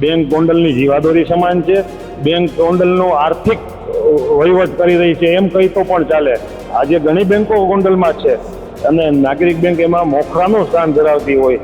Bank ગોંડલની જીવાદોરી સમાન છે. બેંક ગોંડલનો આર્થિક વહીવટ કરી રહી છે. એમ કહી તો પણ ચાલે. આજે ઘણી બેંકો ગોંડલમાં છે. અને નાગરિક બેંક એમાં મોખરાનું સ્થાન ધરાવતી હોય.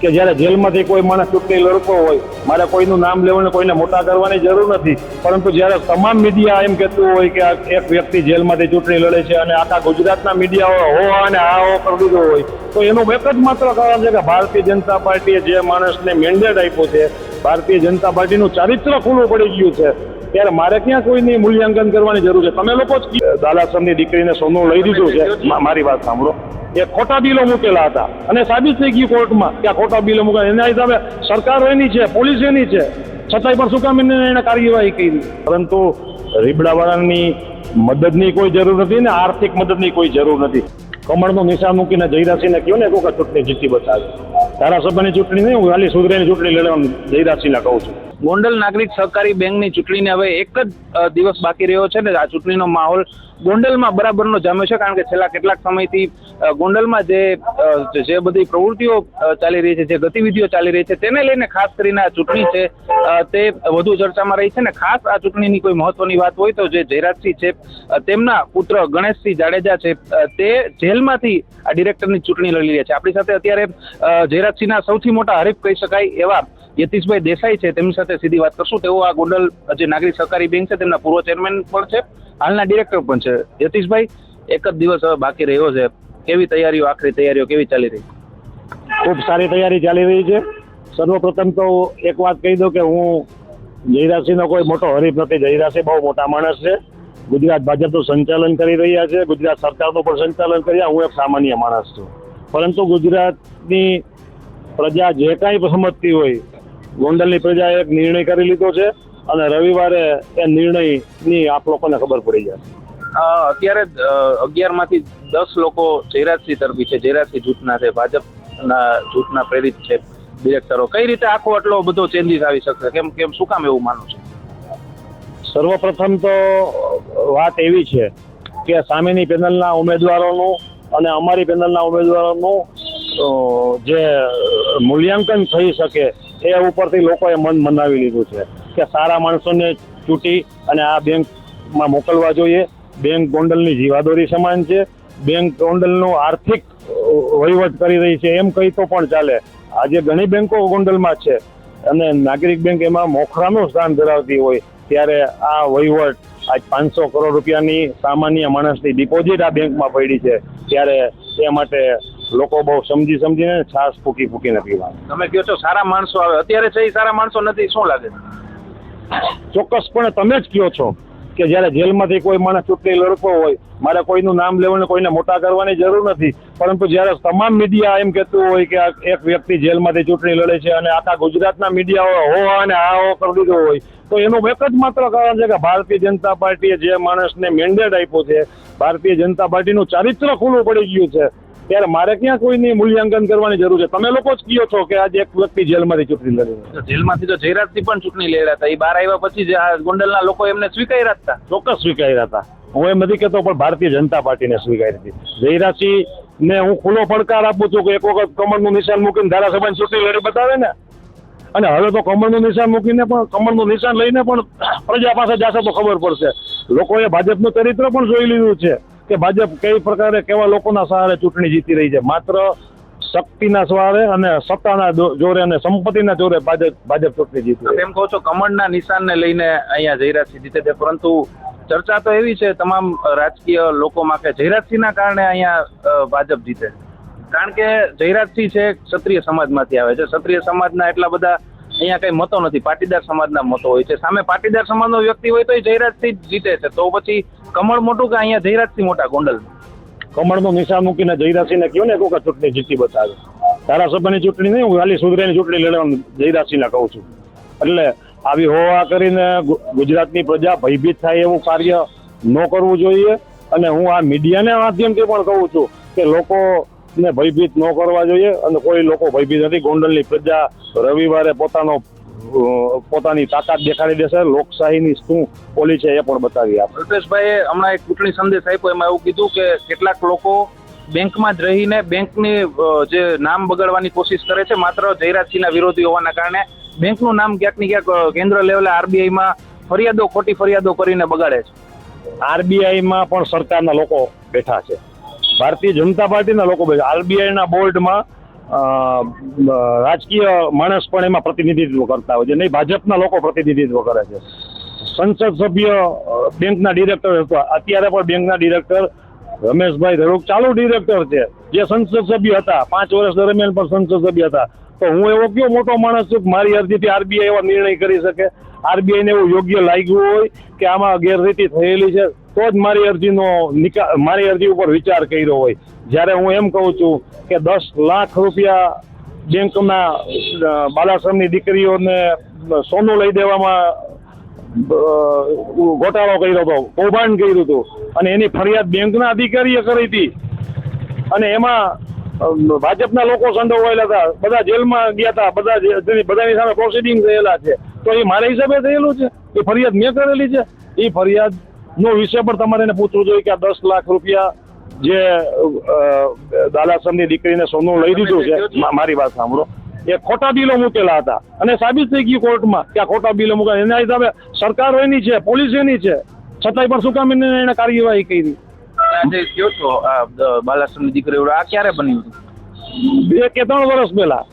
કે- જ્યારે જેલમાંથી કોઈ માણસ ચૂંટણી લડતો હોય મારે કોઈનું નામ લેવું કોઈને મોટા કરવાની જરૂર નથી. પરંતુ જ્યારે તમામ મીડિયા એમ કહેતું હોય કે આ એક વ્યક્તિ જેલમાંથી ચૂંટણી લડે છે અને આખા ગુજરાતના મીડિયાઓ હો અને આ હો કરી દીધો હોય તો એનું એક જ માત્ર કારણ છે કે ભારતીય જનતા પાર્ટીએ જે માણસને મેન્ડેટ આપ્યો છે ભારતીય જનતા પાર્ટીનું ચારિત્ર ખુલ્લું પડી ગયું છે. ત્યારે મારે ક્યાં કોઈની મૂલ્યાંકન કરવાની જરૂર છે? તમે લોકો જ દાદાસાહેબની દીકરીને સોનું લઈ દીધું છે. મારી વાત સાંભળો. એ ખોટા બિલો મૂકેલા હતા. અને સાબિત થઈ ગયું કોર્ટમાં કે આ ખોટા બિલો મૂકેલા એના હિસાબે સરકાર એની છે, પોલીસ એની છે. છતાંય પણ શું કામ એને કાર્યવાહી કરી? પરંતુ રીબડાવાળાની મદદની કોઈ જરૂર નથી ને આર્થિક મદદની કોઈ જરૂર નથી. કમળનું નિશાન મૂકીને જયરાસિંહને કહ્યું ને એક ચૂંટણી જીતી બતાવે. ધારાસભાની ચૂંટણી નહીં, હું ખાલી સુધરેની ચૂંટણી લડવાનું જયરાસિંહને કહું છું. ગોંડલ નાગરિક સહકારી બેંકની ચૂંટણીને હવે એક જ દિવસ બાકી રહ્યો છે ને, આ ચૂંટણીનો માહોલ ગોંડલમાં બરાબરનો જામ્યો છે કારણ કે છેલ્લા કેટલાક સમયથી ગોંડલમાં જે જે બધી પ્રવૃત્તિઓ ચાલી રહી છે, જે ગતિવિધિઓ ચાલી રહી છે, તેને લઈને ખાસ કરીને આ ચૂંટણી છે તે વધુ ચર્ચામાં રહી છે ને, ખાસ આ ચૂંટણીની કોઈ મહત્વની વાત હોય તો જે જયરાજસિંહ છે તેમના પુત્ર ગણેશસિંહ જાડેજા છે તે તે જેલમાંથી આ ડિરેક્ટરની ચૂંટણી લડી રહ્યા છે. આપણી સાથે અત્યારે જયરાજસિંહના સૌથી મોટા હરીફ કહી શકાય એવા યતીશભાઈ દેસાઈ છે. તેમની સાથે સીધી વાત કરશું. તેઓ આ ગોંડલ, જે નાગરિક સહકારી બેંક છે, તેમના પૂર્વ ચેરમેન પણ છે. હાલના ડિરેક્ટર પણ છે. યતીશભાઈ, એક જ દિવસ હવે બાકી રહ્યો છે. કેવી તૈયારીઓ, આખરી તૈયારીઓ કેવી ચાલી રહી? ખૂબ સારી તૈયારી ચાલી રહી છે. સર્વપ્રથમ તો એક વાત કહી દઉં કે હું જયરાજસિંહનો કોઈ મોટો હરીફ નથી. જયરાજસિંહ બહુ મોટા માણસ છે. ગુજરાત ભાજપનું સંચાલન કરી રહ્યા છે, ગુજરાત સરકારનું પણ સંચાલન કરી હું એક સામાન્ય માણસ છું. પરંતુ ગુજરાતની પ્રજા જે કાંઈ સંમતતી હોય, ગોંડલની પ્રજાએ એક નિર્ણય કરી લીધો છે અને રવિવારે એ નિર્ણયની આપ લોકોને ખબર પડી જશે અત્યારે અગિયારમાંથી દસ લોકો જયરાજસિંહ તરફી છે, જયરાજસિંહ જૂથના છે, ભાજપના જૂથના પ્રેરિત છે, ડિરેક્ટરો. કઈ રીતે આખો આટલો બધો ચેન્જીસ આવી શકશે? કેમ કેમ, શું કામ એવું માનું છે? સર્વપ્રથમ તો વાત એવી છે કે સામેની પેનલના ઉમેદવારોનું અને અમારી પેનલના ઉમેદવારોનું જે મૂલ્યાંકન થઈ શકે એ ઉપરથી લોકોએ મન મનાવી લીધું છે કે સારા માણસોને ચૂંટી અને આ બેંકમાં મોકલવા જોઈએ. બેંક ગોંડલની જીવાદોરી સમાન છે. બેંક ગોંડલનું આર્થિક વહીવટ કરી રહી છે એમ કહી તો પણ ચાલે. આજે ઘણી બેંકો ગોંડલમાં છે અને નાગરિક બેંક એમાં મોખરાનું સ્થાન ધરાવતી હોય ત્યારે આ વહીવટ આજ પાંચસો કરોડ રૂપિયાની સામાન્ય માણસની ડિપોઝિટ આ બેંકમાં પડી છે. ત્યારે એ માટે લોકો બહુ સમજી સમજીને છાસ ફૂકી ફૂકીને પીવાનું. તમે કહો છો સારા માણસો આવે. અત્યારે છે એ સારા માણસો નથી શું લાગે? ચોક્કસપણે તમે જ કહો છો. કે જ્યારે જેલમાંથી કોઈ માણસ ચૂંટણી લડતો હોય, મારે કોઈનું નામ લેવાનું કોઈને મોટા કરવાની જરૂર નથી. પરંતુ જ્યારે તમામ મીડિયા એમ કહેતું હોય કે એક વ્યક્તિ જેલમાંથી ચૂંટણી લડે છે અને આખા ગુજરાતના મીડિયાઓ હો અને આ હો કરી દીધો હોય, તો એનું એક જ માત્ર કારણ છે કે ભારતીય જનતા પાર્ટીએ જે માણસને મેન્ડેટ આપ્યો છે, ભારતીય જનતા પાર્ટીનું ચારિત્ર ખુલ્લું પડી ગયું છે. ત્યારે મારે ક્યાં કોઈની મૂલ્યાંકન કરવાની જરૂર છે? તમે લોકો જ કહો છો કે આજે એક વ્યક્તિ જેલમાંથી ચૂંટણી લડી રહ્યો જેલમાંથી તો જયરાજથી પણ ચૂંટણી લડ્યા હતા એ બહાર આવ્યા પછી જે આ ગોંડલના લોકો એમને સ્વીકાર્યા હતા. ચોક્કસ સ્વીકાર્યા હતા. હું એમ નથી કહેતો પણ ભારતીય જનતા પાર્ટીને સ્વીકારી હતી. જયરાજસિંહ ને હું ખુલ્લો પડકાર આપું છું કે એક વખત કમળનું નિશાન મૂકીને ધારાસભાની ચૂંટણી લડી બતાવે ને. અને હવે તો કમળનું નિશાન મૂકીને પણ કમળનું નિશાન લઈને પણ પ્રજા પાસે જશે તો ખબર પડશે. લોકોએ ભાજપનું ચરિત્ર પણ જોઈ લીધું છે. કે ભાજપ કઈ પ્રકારે કેવા લોકોના સહારે ચૂંટણી જીતી રહી છે? માત્ર શક્તિના સહારે અને સત્તાના જોરે અને સંપત્તિના જોરે ભાજપ ભાજપ ચૂંટણી જીતી રહી એમ કહો છો કમળના નિશાનને લઈને અહીંયા જયરાજસિંહ જીતે છે, પરંતુ ચર્ચા તો એવી છે, તમામ રાજકીય લોકોમાં કે જયરાજસિંહના કારણે અહીંયા ભાજપ જીતે કારણ કે જયરાજસિંહ છે, ક્ષત્રિય સમાજમાંથી આવે છે. ક્ષત્રિય સમાજના એટલા બધા અહીંયા કઈ મતો નથી. પાટીદાર સમાજના મતો હોય છે. સામે પાટીદાર સમાજનો વ્યક્તિ હોય તો એ જયરાજસિંહ જ જીતે છે. તો પછી કમળ મોટું કે અહીંયા જયરાજસિંહ મોટા ગોંડલ? કમળનું નિશાન મૂકીને જયરાજસિંહને કહ્યું ને એક ચૂંટણી જીતી બતાવે. ધારાસભાની ચૂંટણી નહીં, હું ખાલી સુધરેની ચૂંટણી લડવાનું જયરાજસિંહને કહું છું. એટલે આવી હોવા કરીને ગુજરાતની પ્રજા ભયભીત થાય એવું કાર્ય ન કરવું જોઈએ. અને હું આ મીડિયાના માધ્યમથી પણ કહું છું કે લોકોને ભયભીત ન કરવા જોઈએ અને કોઈ લોકો ભયભીત નથી. ગોંડલની પ્રજા રવિવારે પોતાનો પોતાની તાકાત દેખાડી દેશે. લોકશાહીની શું પોલી છે એ પણ બતાવી આપે અલ્પેશભાઈએ હમણાં એક ચૂંટણી સંદેશ આપ્યો એમાં એવું કીધું કે કેટલાક લોકો બેંકમાં જ રહીને બેંકની જે નામ બગાડવાની કોશિશ કરે છે માત્ર જયરાજસિંહના વિરોધી હોવાના કારણે બેંકનું નામ ક્યાંક ને ક્યાંક કેન્દ્ર લેવલે આરબીઆઈમાં ફરિયાદો ખોટી ફરિયાદો કરીને બગાડે છે. આરબીઆઈમાં પણ સરકારના લોકો બેઠા છે. ભારતીય જનતા પાર્ટીના લોકો બેસે આરબીઆઈના બોર્ડમાં રાજકીય માણસ પણ એમાં પ્રતિનિધિત્વ કરતા હોય છે, નહીં, ભાજપના લોકો પ્રતિનિધિત્વ કરે છે. સંસદ સભ્ય બેંકના ડિરેક્ટર હતો. અત્યારે પણ બેંકના ડિરેક્ટર રમેશભાઈ ધડુક ચાલુ ડિરેક્ટર છે. જે સંસદ સભ્ય હતા, પાંચ વર્ષ દરમિયાન પણ સંસદ સભ્ય હતા. તો હું એવો કયો મોટો માણસ છું કે મારી અરજીથી આરબીઆઈ એવા નિર્ણય કરી શકે? આરબીઆઈને એવું યોગ્ય લાગ્યું હોય કે આમાં ગેરરીતિ થયેલી છે, તો જ મારી અરજીનો નિકાલ મારી અરજી ઉપર વિચાર કર્યો હોય. જ્યારે હું એમ કહું છું કે દસ લાખ રૂપિયા બેંકના બાલાશ્રમની દીકરીઓને સોનું લઈ દેવામાં ગોટાળો કર્યો હતો, કૌભાંડ કર્યું હતું. અને એની ફરિયાદ બેંકના અધિકારીએ કરી હતી. અને એમાં ભાજપના લોકો સંડોવાયેલા હતા. બધા જેલમાં ગયા હતા. બધા બધાની સામે પ્રોસિડિંગ થયેલા છે. તો એ મારા હિસાબે થયેલું છે? એ ફરિયાદ મેં કરેલી છે? એ ફરિયાદ નો વિષય પણ તમારે એને પૂછવું જોઈએ કે આ દસ લાખ રૂપિયા જે અ, દાલાસરની દીકરીને સોનું લઈ દીધું છે મારી વાત સાંભળો એ ખોટા બિલો મૂકેલા હતા. અને સાબિત થઈ ગયું કોર્ટમાં કે આ ખોટા બિલો મૂકેલા એના હિસાબે સરકાર એની છે પોલીસ એની છે. છતાંય પણ શું કામ એને કાર્યવાહી કરી? આજે કયો છો આ દ- બાલાશ્રમની આ ક્યારે બન્યું હતું? બે કે ત્રણ વર્ષ પહેલા.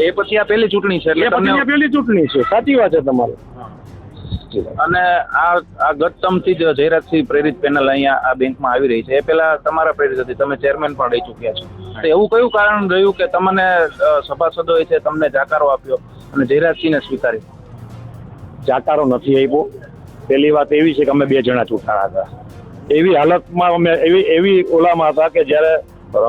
એ પછી આ પહેલી ચૂંટણી છે એટલે તમને પહેલી ચૂંટણી છે. સાચી વાત છે તમારી. અને આ આ ગતમથી જ જયરાજસિંહ પ્રેરિત પેનલ અહીંયા આ બેંકમાં આવી રહી છે. એ પહેલા તમારા પ્રેરિત હતી. તમે ચેરમેન પણ રહી ચૂક્યા છો. તો એવું કયું કારણ રહ્યું કે તમને સભાસદો સભાસદોએ છે તમને જાકારો આપ્યો અને જયરાજસિંહને સ્વીકારી જાકારો નથી આપ્યો. પહેલી વાત એવી છે કે અમે બે જણા ચૂંટાણા હતા. એવી હાલતમાં અમે એવી એવી ઓલામાં હતા કે જ્યારે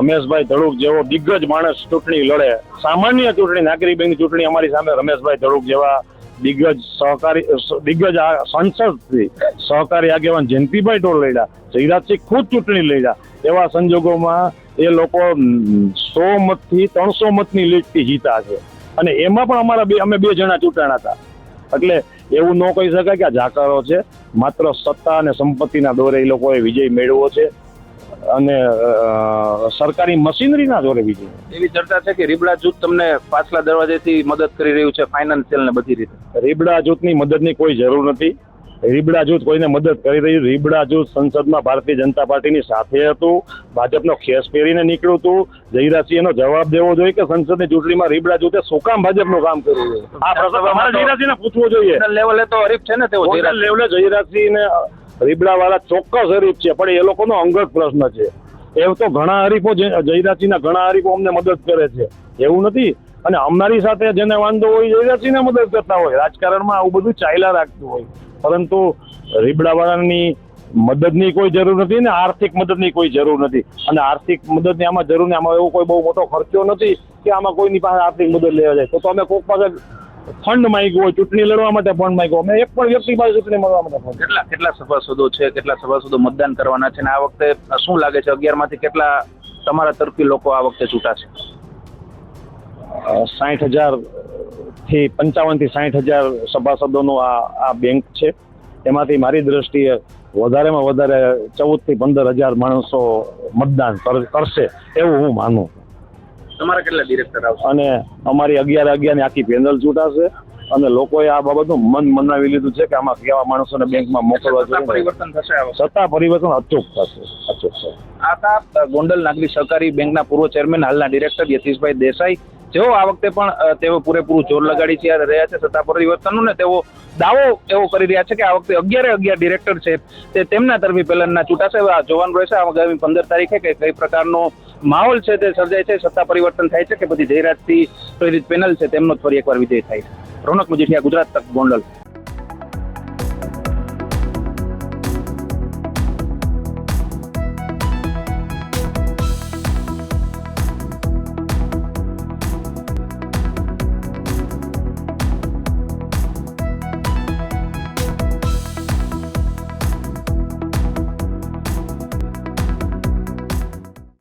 રમેશભાઈ ધડુક જેવો દિગ્ગજ માણસ ચૂંટણી લડે, સામાન્ય ચૂંટણી નાગરિક બેંક ચૂંટણી અમારી સામે રમેશભાઈ ધડુક જેવા દિગ્ગજ સહકારી, દિગ્ગજ સંસદથી સહકારી આગેવાન જયંતિભાઈ ટોળ લડ્યા, જયરાજસિંહ ખુદ ચૂંટણી લડ્યા. એવા સંજોગોમાં એ લોકો સો મતથી ત્રણસો મતની લીડથી જીતા છે. અને એમાં પણ અમારા બે, અમે બે જણા ચૂંટાણા હતા. એટલે એવું ન કહી શકાય કે આ જાકારો છે. માત્ર સત્તા અને સંપત્તિના દોરે એ લોકોએ વિજય મેળવ્યો છે અને સરકારી મશીનરીના દોરે વિજય. એવી ચર્ચા છે કે રીબડા જૂથ તમને પાછલા દરવાજેથી મદદ કરી રહ્યું છે ફાઇનાન્શિયલ ને બધી રીતે? રીબડા જૂથની મદદની કોઈ જરૂર નથી. રીબડા જૂથ કોઈને મદદ કરી રહ્યું રીબડા જૂથ સંસદમાં ભારતીય જનતા પાર્ટીની સાથે હતું. ભાજપનો ખેસ પહેરીને નીકળ્યું હતું. જયરાજસિંહ જવાબ દેવો જોઈએ કે સંસદની ચૂંટણીમાં રીબડા જૂથે શું કામ ભાજપનું કામ કર્યું છે? આ પ્રશ્ન અમારે જયરાજસિંહને પૂછવું જોઈએ. લેવલે તો હરીફ છે ને તેઓ લેવલે જયરાજસિંહ. ને રીબડા વાળા ચોક્કસ હરીફ છે પણ એ લોકોનો અંગત પ્રશ્ન છે. એવું તો ઘણા હરીફો જયરાજસિંહના ઘણા હરીફો અમને મદદ કરે છે. એવું નથી. અને અમારી સાથે જેને વાંધો હોય જયરાજસિંહને મદદ કરતા હોય. રાજકારણમાં આવું બધું ચાલ્યા રાખતું હોય. પરંતુ રીબડાવાળાની મદદની કોઈ જરૂર નથી ને આર્થિક મદદની કોઈ જરૂર નથી. અને આર્થિક મદદની આમાં જરૂર નહીં. આમાં એવો કોઈ બહુ મોટો ખર્ચો નથી કે આમાં કોઈની પાસે આર્થિક મદદ લેવા જાય. તો અમે કોઈક પાસે ફંડ માંગ્યું હોય, ચૂંટણી લડવા માટે ફંડ માંગ્યો. અમે એક પણ વ્યક્તિ પાસે ચૂંટણી મળવા માટે ફંડ કેટલા કેટલા સભાસદો છે? કેટલા સભાસદો મતદાન કરવાના છે? અને આ વખતે શું લાગે છે? અગિયારમાંથી કેટલા તમારા તરફી લોકો આ વખતે ચૂંટાશે? સાઠ હજારથી પંચાવનથી સાઠ હજાર સભાસદોનો આ આ બેંક છે. એમાંથી મારી દ્રષ્ટિએ વધારેમાં વધારે ચૌદથી પંદર હજાર માણસો મતદાન કરશે એવું હું માનું. તમારા કેટલા ડિરેક્ટર આવશે? અને અમારી અગિયાર અગિયારની આખી પેનલ ચૂંટાશે અને લોકોએ આ બાબતનું મન મનાવી લીધું છે કે આમાં કેવા માણસોને બેંકમાં મોકલવા જોઈએ પરિવર્તન થશે સત્તા પરિવર્તન અચૂક થશે અચૂક થશે. આ ગોંડલ નાગરિક સહકારી બેંકના પૂર્વ ચેરમેન હાલના ડિરેક્ટર યતીશભાઈ દેસાઈ જેઓ આ વખતે પણ તેઓ પૂરેપૂરું જોર લગાડી છે, રહ્યા છે સત્તા પરિવર્તનનું ને તેઓ દાવો એવો કરી રહ્યા છે કે આ વખતે અગિયારે અગિયાર ડિરેક્ટર છે, તે તેમના તરફી પેલનના ચૂંટાશે જોવાનું રહેશે આગામી પંદર તારીખે કે કઈ પ્રકારનો માહોલ છે તે સર્જાય છે, સત્તા પરિવર્તન થાય છે કે બધી જયરાજથી પ્રેરિત પેનલ છે, તેમનો ફરી એકવાર વિજય થાય છે. રોનક મજીઠિયા, ગુજરાત તક ગોંડલ.